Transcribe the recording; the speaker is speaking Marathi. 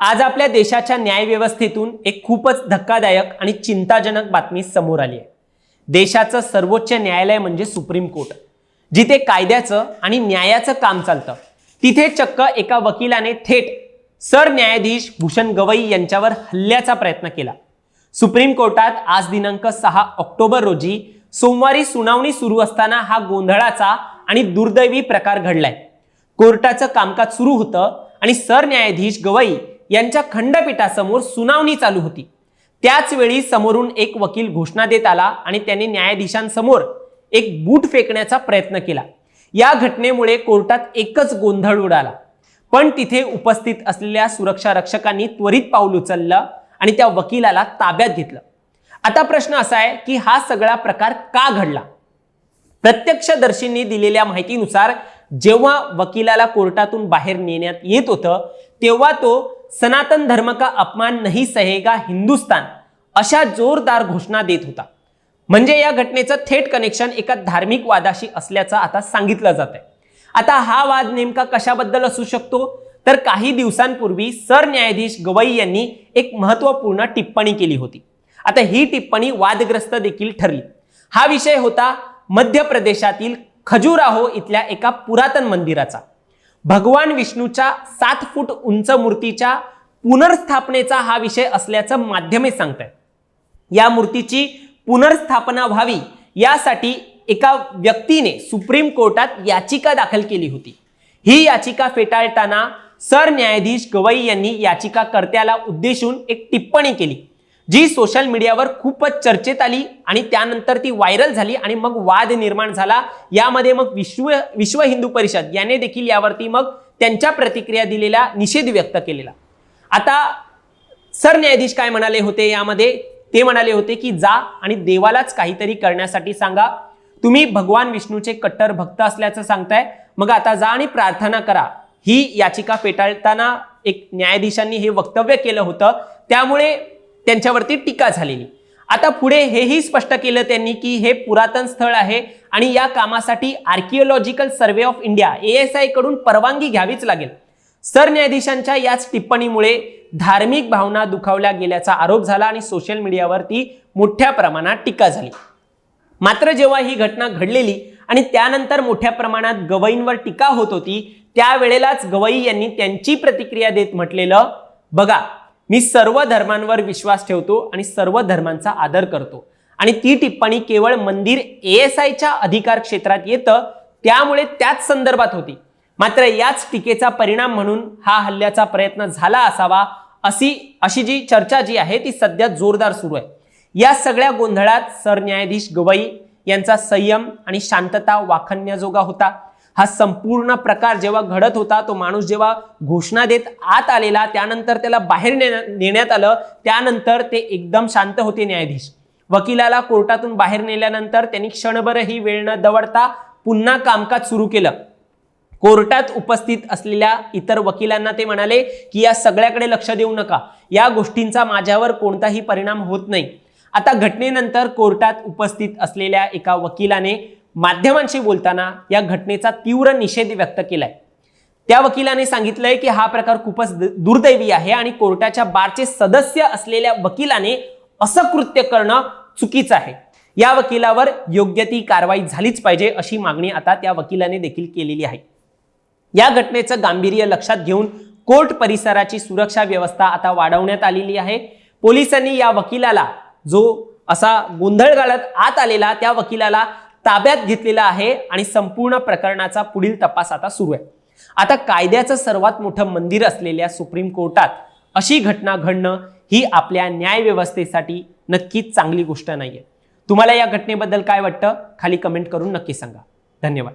आज आपल्या देशाच्या न्यायव्यवस्थेतून एक खूपच धक्कादायक आणि चिंताजनक बातमी समोर आली आहे. देशाचं सर्वोच्च न्यायालय म्हणजे सुप्रीम कोर्ट. जिथे कायद्याचं आणि न्यायाचं काम चालतं तिथे चक्क एका वकिलाने थेट सरन्यायाधीश भूषण गवई यांच्यावर हल्ल्याचा प्रयत्न केला. सुप्रीम कोर्टात आज दिनांक सहा ऑक्टोबर रोजी सोमवारी सुनावणी सुरू असताना हा गोंधळाचा आणि दुर्दैवी प्रकार घडलाय. कोर्टाचं कामकाज सुरू होतं आणि सरन्यायाधीश गवई यांच्या खंडपीठासमोर सुनावणी चालू होती. त्याचवेळी समोरून एक वकील घोषणा देत आला आणि त्याने न्यायाधीशांसमोर एक बूट फेकण्याचा प्रयत्न केला. या घटनेमुळे कोर्टात एकच गोंधळ उडाला. पण तिथे उपस्थित असलेल्या सुरक्षा रक्षकांनी त्वरित पाऊल उचललं आणि त्या वकिलाला ताब्यात घेतलं. आता प्रश्न असा आहे की हा सगळा प्रकार का घडला? प्रत्यक्षदर्शींनी दिलेल्या माहितीनुसार जेव्हा वकिलाला कोर्टातून बाहेर नेण्यात येत होतं तेव्हा तो सनातन धर्म का अपमान नहीं सहेगा हिंदुस्तान अशा जोरदार घोषणा देत होता. म्हणजे या घटनेचं थेट कनेक्शन एका धार्मिक वादाशी असल्याचं आता सांगितलं जात आहे आता हा वाद नेमका कशाबद्दल असू शकतो? तर काही दिवसांपूर्वी सरन्यायाधीश गवई यांनी एक महत्त्वपूर्ण टिप्पणी केली होती. आता ही टिप्पणी वादग्रस्त देखील ठरली. हा विषय होता मध्य प्रदेशातील खजुराहो इथल्या एका पुरातन मंदिराचा. भगवान विष्णूच्या सात फूट उंच मूर्तीच्या पुनर्स्थापनेचा हा विषय असल्याचं माध्यमे सांगत या मूर्तीची पुनर्स्थापना व्हावी यासाठी एका व्यक्तीने सुप्रीम कोर्टात याचिका दाखल केली होती. ही याचिका फेटाळताना सरन्यायाधीश गवई यांनी याचिकाकर्त्याला उद्देशून एक टिप्पणी केली. जी सोशल मीडियावर खूपच चर्चेत आली आणि त्यानंतर ती व्हायरल झाली आणि मग वाद निर्माण झाला. यामध्ये मग विश्व विश्व हिंदू परिषद याने देखील यावरती मग त्यांच्या प्रतिक्रिया दिलेला निषेध व्यक्त केलेला. आता सरन्यायाधीश काय म्हणाले होते यामध्ये? ते म्हणाले होते की जा आणि देवालाच काहीतरी करण्यासाठी सांगा. तुम्ही भगवान विष्णूचे कट्टर भक्त असल्याचं सांगताय. मग आता जा आणि प्रार्थना करा. ही याचिका फेटाळताना एक न्यायाधीशांनी हे वक्तव्य केलं होतं. त्यामुळे त्यांच्यावरती टीका झालेली. आता पुढे हेही स्पष्ट केलं त्यांनी की हे पुरातन स्थळ आहे आणि या कामासाठी आर्किओलॉजिकल सर्व्हे ऑफ इंडिया एएसआयकडून परवानगी घ्यावीच लागेल. सरन्यायाधीशांच्या याच टिप्पणीमुळे धार्मिक भावना दुखावल्या गेल्याचा आरोप झाला आणि सोशल मीडियावरती मोठ्या प्रमाणात टीका झाली. मात्र जेव्हा ही घटना घडलेली आणि त्यानंतर मोठ्या प्रमाणात गवईंवर टीका होत होती त्यावेळेलाच गवई यांनी त्यांची प्रतिक्रिया देत म्हटलेलं बघा मी सर्व धर्मांवर विश्वास ठेवतो आणि सर्व धर्मांचा आदर करतो. आणि ती टिप्पणी केवळ मंदिर एएस आयच्या अधिकार क्षेत्रात येतं त्यामुळे त्याच संदर्भात होती. मात्र याच टीकेचा परिणाम म्हणून हा हल्ल्याचा प्रयत्न झाला असावा अशी अशी जी चर्चा जी आहे ती सध्या जोरदार सुरू आहे. या सगळ्या गोंधळात सरन्यायाधीश गवई यांचा संयम आणि शांतता वाखण्याजोगा होता. हा संपूर्ण प्रकार जेव्हा घडत होता तो माणूस जेव्हा घोषणा देत आत आलेला त्यानंतर त्याला बाहेर नेण्यात आलं त्यानंतर ते एकदम शांत होते न्यायाधीश. वकिलाला कोर्टातून बाहेर नेल्यानंतर त्यांनी क्षणभरही वेळ न दवडता पुन्हा कामकाज सुरू केलं. कोर्टात उपस्थित असलेल्या इतर वकिलांना ते म्हणाले की या सगळ्याकडे लक्ष देऊ नका. या गोष्टींचा माझ्यावर कोणताही परिणाम होत नाही. आता घटनेनंतर कोर्टात उपस्थित असलेल्या एका वकिलाने माध्यमांशी बोलताना या घटनेचा तीव्र निषेध व्यक्त केलाय. त्या वकिलाने सांगितलंय की हा प्रकार खूपच दुर्दैवी आहे आणि कोर्टाच्या बारचे सदस्य असलेल्या वकिलाने असं कृत्य करणं चुकीचं आहे. या वकिलावर योग्य ती कारवाई झालीच पाहिजे अशी मागणी आता त्या वकिलाने देखील केलेली आहे. या घटनेचं गांभीर्य लक्षात घेऊन कोर्ट परिसराची सुरक्षा व्यवस्था आता वाढवण्यात आलेली आहे. पोलिसांनी या वकिलाला जो असा गोंधळ घालत आत आलेला त्या वकिलाला ताब्यात घेतलेला आहे आणि संपूर्ण प्रकरणाचा पुढील तपास आता सुरू आहे. आता कायद्याचं सर्वात मोठं मंदिर असलेल्या सुप्रीम कोर्टात अशी घटना घडणं ही आपल्या न्यायव्यवस्थेसाठी नक्कीच चांगली गोष्ट नाहीये. तुम्हाला या घटनेबद्दल काय वाटतं? खाली कमेंट करून नक्की सांगा. धन्यवाद.